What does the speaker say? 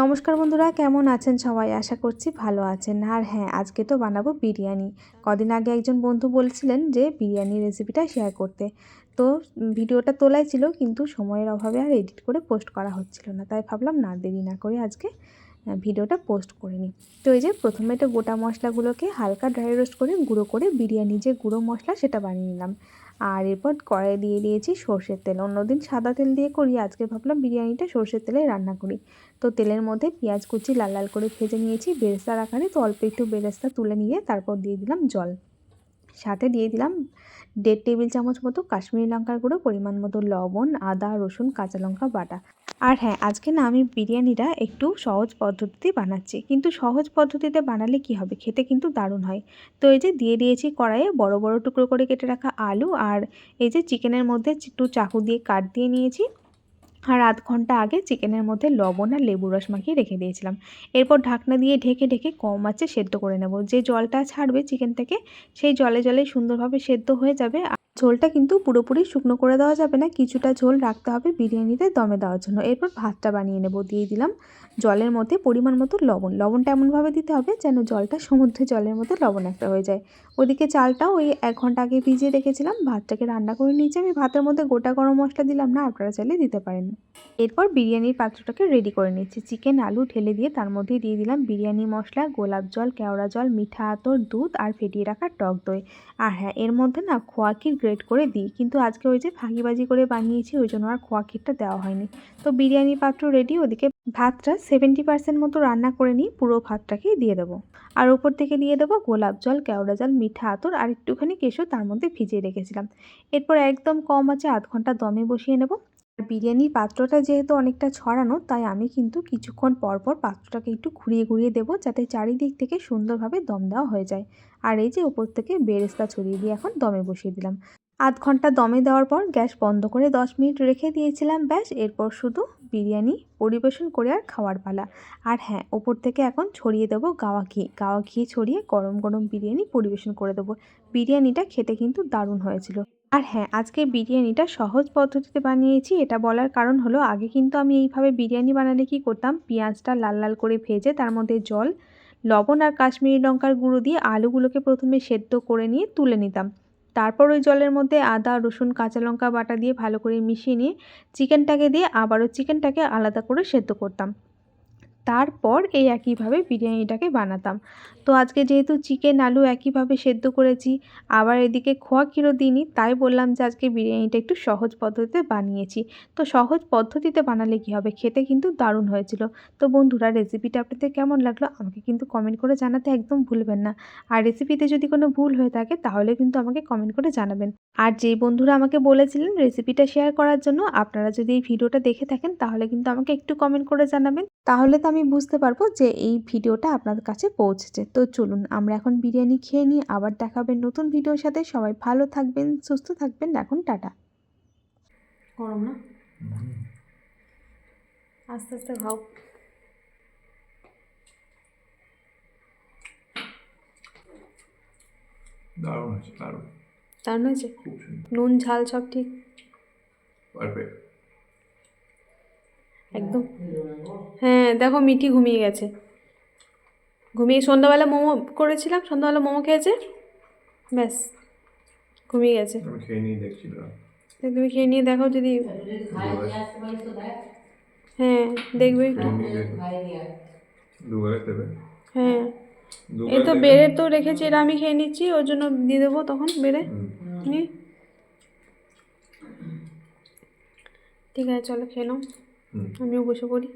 নমস্কার বন্ধুরা, কেমন আছেন সবাই? আশা করছি ভালো আছেন। আর হ্যাঁ আজকে তো বানাবো বিরিয়ানি। কদিন আগে একজন বন্ধু বলছিলেন যে বিরিয়ানি রেসিপিটা শেয়ার করতে। তো ভিডিওটা তোলাই ছিল, কিন্তু সময়ের অভাবে আর এডিট করে পোস্ট করা হচ্ছিল না। তাই ভাবলাম, না, দেরি না করে আজকে ভিডিওটা পোস্ট করে নিই। তো এই যে প্রথমে তো গোটা মশলাগুলোকে হালকা ড্রাই রোস্ট করে, গুঁড়ো করে বিরিয়ানি যে গুঁড়ো মশলা, সেটা বানিয়ে নিলাম। আর এরপর কড়াই দিয়ে দিয়েছি সর্ষের তেল। অন্যদিন সাদা তেল দিয়ে করি, আজকে ভাবলাম বিরিয়ানিটা সর্ষের তেলে রান্না করি। তো তেলের মধ্যে পেঁয়াজ কুচি লাল লাল করে ভেজে নিয়েছি, বেরেস্তার আকারে তো অল্প একটু বেরেস্তা তুলে নিয়ে তারপর দিয়ে দিলাম জল। সাথে দিয়ে দিলাম দেড় টেবিল চামচ মতো কাশ্মীরি লঙ্কার গুঁড়ো, পরিমাণ মতো লবণ, আদা, রসুন, কাঁচা লঙ্কা বাটা। আর হ্যাঁ আজকে না আমি বিরিয়ানিটা একটু সহজ পদ্ধতিতে বানাচ্ছি। কিন্তু সহজ পদ্ধতিতে বানালে কি হবে? খেতে কিন্তু দারুণ হয়। তো এই যে দিয়ে দিয়েছি কড়াইয়ে বড় বড় টুকরো করে কেটে রাখা আলু আর এই যে চিকেনের মধ্যে একটু চাকু দিয়ে কাট দিয়ে নিয়েছি। আর আধ ঘণ্টা আগে চিকেনের মধ্যে লবণ আর লেবু রস মাখিয়ে রেখে দিয়েছিলাম। এরপর ঢাকনা দিয়ে ঢেকে ঢেকে কম আঁচে সেদ্ধ করে নেব। যে জলটা ছাড়বে চিকেন থেকে, সেই জলে জলে সুন্দরভাবে সেদ্ধ হয়ে যাবে ঝোলটা কিন্তু পুরোপুরি শুকনো করে দেওয়া যাবে না। কিছুটা ঝোল রাখতে হবে বিরিয়ানিতে দমে দেওয়ার জন্য। এরপর ভাতটা বানিয়ে নেব, দিয়ে দিলাম জলের মধ্যে পরিমাণ মতো লবণ। লবণটা এমনভাবে দিতে হবে যেন জলটা সমুদ্রে জলের মতো লবণ একটা হয়ে যায়। ওদিকে চালটাও ওই এক ঘণ্টা আগে ভিজিয়ে রেখেছিলাম। ভাতটাকে রান্না করে নিয়েছি আমি। ভাতের মধ্যে গোটা গরম মশলা দিলাম না, আপনারা চাইলে দিতে পারেন। এরপর বিরিয়ানির পাত্রটাকে রেডি করে নিচ্ছি। চিকেন, আলু ঢেলে দিয়ে তার মধ্যে দিয়ে দিলাম বিরিয়ানি মশলা, গোলাপ জল, কেওড়া জল, মিঠা আতর, দুধ আর ফেটিয়ে রাখা টক দই। আর হ্যাঁ এর মধ্যে না খোয়া ক্ষীর গ্রেট করে দিই। কিন্তু আজকে ওই যে ফাঁকিবাজি করে বানিয়েছি, ওই জন্য আর খোয়া ক্ষীরটা দেওয়া হয়নি। তো বিরিয়ানি পাত্র রেডি ওদিকে ভাতটা সেভেন্টি পার্সেন্ট মতো রান্না করে নিই পুরো ভাতটাকেই দিয়ে দেবো। আর ওপর থেকে দিয়ে দেবো গোলাপ জল, কেওড়া জল, মিঠা আতর আর একটুখানি কেশো তার মধ্যে ভিজিয়ে রেখেছিলাম। এরপর একদম কম আছে, আধ ঘণ্টা দমে বসিয়ে নেব। বিরিয়ানির পাত্রটা যেহেতু অনেকটা ছড়ানো, তাই আমি কিন্তু কিছুক্ষণ পর পর পাত্রটাকে একটু ঘুরিয়ে ঘুরিয়ে দেবো যাতে চারিদিক থেকে সুন্দরভাবে দম দেওয়া হয়ে যায়। আর এই যে ওপর থেকে বেরেস্তা ছড়িয়ে দিয়ে এখন দমে বসিয়ে দিলাম। আধ ঘণ্টা দমে দেওয়ার পর গ্যাস বন্ধ করে দশ মিনিট রেখে দিয়েছিলাম, ব্যাস। এরপর শুধু বিরিয়ানি পরিবেশন করে আর খাওয়ার পালা। আর হ্যাঁ ওপর থেকে এখন ছড়িয়ে দেবো গাওয়া ঘি। গাওয়া ঘি ছড়িয়ে গরম গরম বিরিয়ানি পরিবেশন করে দেবো। বিরিয়ানিটা খেতে কিন্তু দারুণ হয়েছিল। আর হ্যাঁ আজকে বিরিয়ানিটা সহজ পদ্ধতিতে বানিয়েছি। এটা বলার কারণ হলো, আগে কিন্তু আমি এইভাবে বিরিয়ানি বানালে কি করতাম? পেঁয়াজটা লাল লাল করে ভেজে তার মধ্যে জল, লবণ আর কাশ্মীরি লঙ্কার গুঁড়ো দিয়ে আলুগুলোকে প্রথমে সেদ্ধ করে নিয়ে তুলে নিতাম। তারপর ওই জলের মধ্যে আদা, রসুন, কাঁচা লঙ্কা বাটা দিয়ে ভালো করে মিশিয়ে নিয়ে, চিকেনটাকে দিয়ে আবারও চিকেনটাকে আলাদা করে সেদ্ধ করতাম। তারপর এই একইভাবে বিরিয়ানিটাকে বানাতাম। তো আজকে যেহেতু চিকেন আলু একইভাবে সেদ্ধ করেছি, আবার এদিকে খোয়া ক্ষীরও দিইনি তাই বললাম যে আজকে বিরিয়ানিটা একটু সহজ পদ্ধতিতে বানিয়েছি। তো সহজ পদ্ধতিতে বানালে কী হবে? খেতে কিন্তু দারুণ হয়েছিল। তো বন্ধুরা রেসিপিটা আপনাদের কেমন লাগল? আমাকে কিন্তু কমেন্ট করে জানাতে একদম ভুলবেন না। আর রেসিপিতে যদি কোনো ভুল হয়ে থাকে, তাহলে কিন্তু আমাকে কমেন্ট করে জানাবেন। আর যেই বন্ধুরা আমাকে বলেছিলেন রেসিপিটা শেয়ার করার জন্য, আপনারা যদি এই ভিডিওটা দেখে থাকেন, তাহলে কিন্তু আমাকে একটু কমেন্ট করে জানাবেন। তাহলে তো আমি বুঝতে পারব যে এই ভিডিওটা আপনাদের কাছে পৌঁছেছে। তো চলুন আমরা এখন বিরিয়ানি খেয়ে নিই আবার দেখাবেন নতুন ভিডিওর সাথে। সবাই ভালো থাকবেন সুস্থ থাকবেন এখন টাটা। গরম না? আস্তে আস্তে খাও। দারুণ আছে দারুণ। দারুণ হয়েছে? নুন ঝাল সব ঠিক? পারফেক্ট। একদম। হ্যাঁ দেখো মিঠি ঘুমিয়ে গেছে। ঘুমিয়ে সন্ধ্যাবেলা মোমো করেছিলাম সন্ধ্যাবেলা মোমো খেয়েছে। ব্যাস ঘুমিয়ে গেছে। তুমি খেয়ে নিয়ে দেখো যদি হ্যাঁ দেখবে একটু। হ্যাঁ এই তো বেড়ে তো রেখেছি এটা আমি খেয়ে নিচ্ছি ওর জন্য দিয়ে দেবো তখন বেড়ে। নিয়ে। ঠিক আছে চলো খেয়ে নাও। আমিও বসে পড়ি।